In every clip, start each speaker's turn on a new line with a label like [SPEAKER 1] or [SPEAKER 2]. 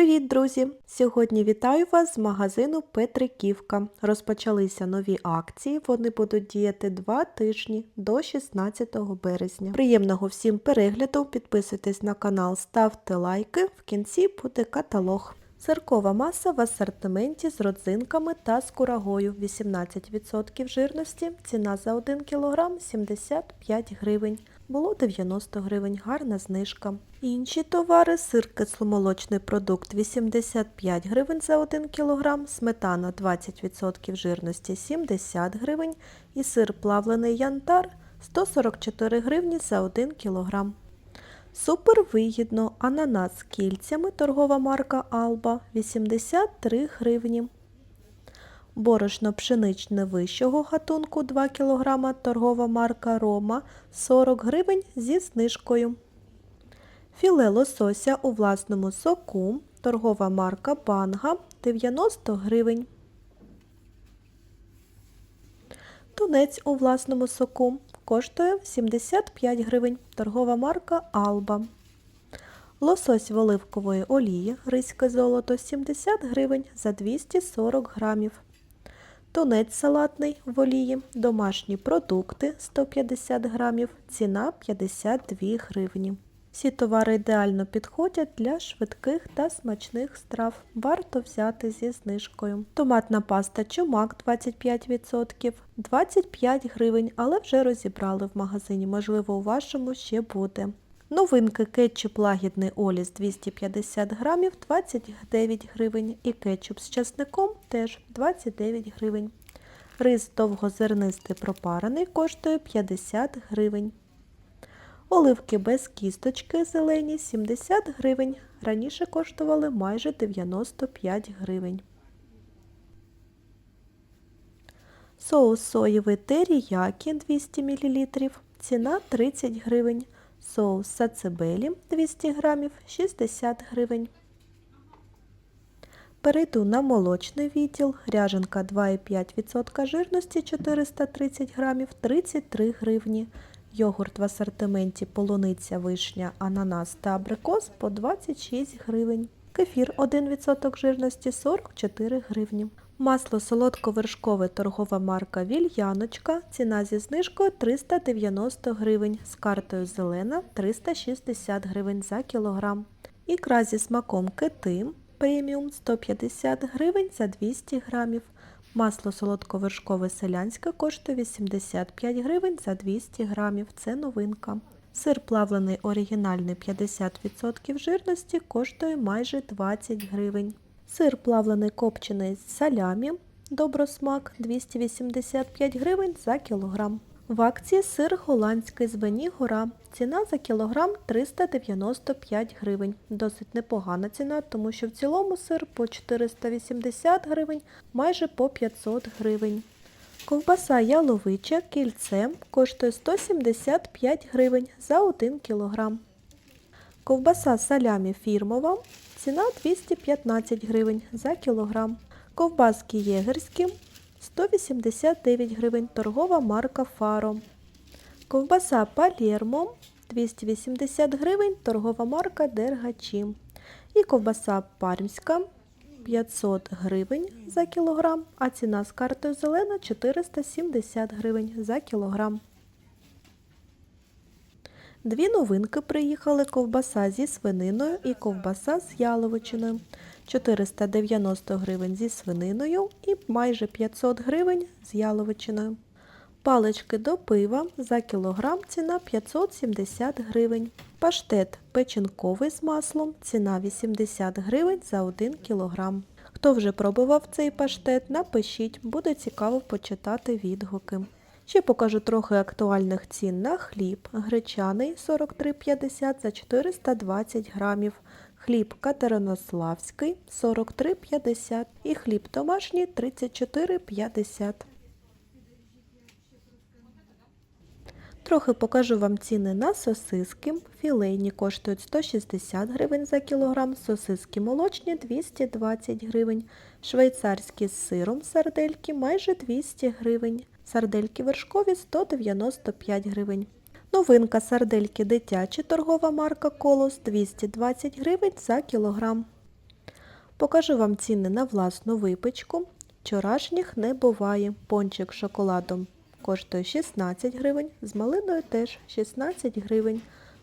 [SPEAKER 1] Привіт, друзі! Сьогодні вітаю вас з магазину Петриківка. Розпочалися нові акції. Вони будуть діяти 2 тижні до 16 березня. Приємного всім перегляду! Підписуйтесь на канал, ставте лайки. В кінці буде каталог. Сиркова маса в асортименті з родзинками та з курагою 18% жирності. Ціна за 1 кг 75 гривень. Було 90 гривень, гарна знижка. Інші товари сир кисломолочний продукт 85 гривень за 1 кг, сметана 20% жирності 70 гривень і сир плавлений янтар 144 гривні за 1 кг. Супер вигідно. Ананас з кільцями, торгова марка Алба 83 гривні. Борошно пшеничне вищого гатунку 2 кг, торгова марка Рома 40 гривень зі знижкою. Філе лосося у власному соку, торгова марка Банга 90 гривень. Тунець у власному соку коштує 75 гривень, торгова марка Алба. Лосось в оливкової олії, ризьке золото 70 гривень за 240 грамів. Тунець салатний в олії, домашні продукти 150 грамів, ціна 52 гривні. Всі товари ідеально підходять для швидких та смачних страв. Варто взяти зі знижкою. Томатна паста чумак 25%, 25 гривень, але вже розібрали в магазині, можливо, у вашому ще буде. Новинки кетчуп лагідний оліс 250 грамів 29 гривень і кетчуп з часником теж 29 гривень. Рис довгозернистий пропарений коштує 50 гривень. Оливки без кісточки зелені 70 гривень. Раніше коштували майже 95 гривень. Соус соєвий теріякі 200 мл. Ціна 30 гривень. Соус сацебелі 200 г 60 гривень. Перейду на молочний відділ. Ряженка 2,5% жирності 430 г 33 гривні. Йогурт в асортименті полуниця, вишня, ананас та абрикос по 26 гривень. Кефір 1% жирності 44 гривні. Масло солодковершкове торгова марка Вільяночка. Ціна зі знижкою 390 гривень. З картою зелена 360 гривень за кілограм. Ікра зі смаком китим преміум 150 гривень за 200 грамів. Масло солодковершкове селянське коштує 85 гривень за 200 грамів. Це новинка. Сир плавлений оригінальний 50% жирності коштує майже 20 гривень. Сир плавлений копчений з салямі Добросмак 285 гривень за кілограм. В акції сир голландський з Бені Гора. Ціна за кілограм 395 гривень. Досить непогана ціна, тому що в цілому сир по 480 гривень, майже по 500 гривень. Ковбаса яловича кільцем коштує 175 гривень за 1 кілограм. Ковбаса салямі фірмова. Ціна 215 гривень за кілограм. Ковбаски єгерські 189 гривень. Торгова марка Фаро. Ковбаса Палєрмо 280 гривень. Торгова марка Дергачі. І ковбаса пармська 500 гривень за кілограм, а ціна з картою зелена 470 гривень за кілограм. Дві новинки приїхали ковбаса зі свининою і ковбаса з яловичиною. 490 гривень зі свининою і майже 500 гривень з яловичиною. Палички до пива за кілограм ціна 570 гривень. Паштет печінковий з маслом ціна 80 гривень за 1 кілограм. Хто вже пробував цей паштет, напишіть, буде цікаво почитати відгуки. Ще покажу трохи актуальних цін на хліб. Гречаний 43,50 за 420 грамів. Хліб катеринославський 43,50 і хліб домашній 34,50. Трохи покажу вам ціни на сосиски. Філейні коштують 160 гривень за кілограм, сосиски молочні 220 гривень, швейцарські з сиром сардельки майже 200 гривень, сардельки вершкові 195 гривень. Новинка сардельки дитячі торгова марка Колос 220 гривень за кілограм. Покажу вам ціни на власну випічку. Вчорашніх не буває. Пончик з шоколадом коштує 16 гривень, з малиною теж 16 гривень.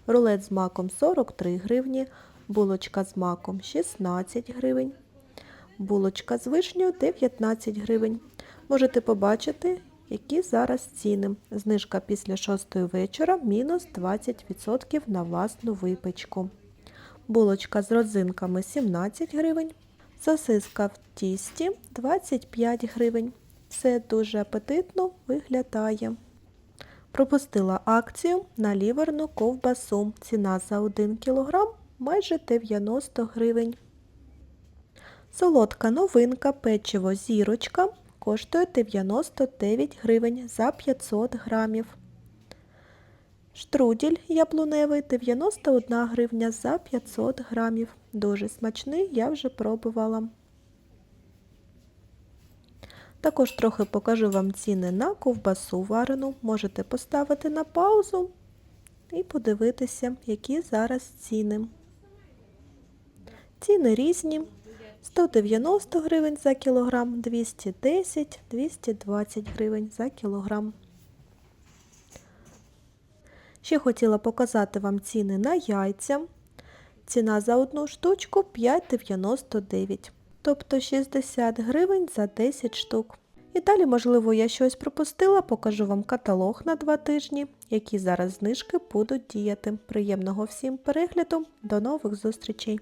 [SPEAKER 1] Рулет з маком 43 гривні, булочка з маком 16 гривень, булочка з вишнею 19 гривень. Можете побачити, які зараз ціни. Знижка після 6 вечора мінус 20% на власну випічку. Булочка з родзинками 17 гривень. Сосиска в тісті 25 гривень. Все дуже апетитно виглядає. Пропустила акцію на ліверну ковбасу. Ціна за 1 кг майже 90 гривень. Солодка новинка печиво зірочка коштує 99 гривень за 500 грамів. Штрудель яблуневий 91 гривня за 500 грамів. Дуже смачний, я вже пробувала. Також трохи покажу вам ціни на ковбасу варену. Можете поставити на паузу і подивитися, які зараз ціни. Ціни різні. 190 гривень за кілограм, 210, 220 гривень за кілограм. Ще хотіла показати вам ціни на яйця. Ціна за одну штучку 5,99, тобто 60 гривень за 10 штук. І далі, можливо, я щось пропустила, покажу вам каталог на 2 тижні, які зараз знижки будуть діяти. Приємного всім перегляду, до нових зустрічей!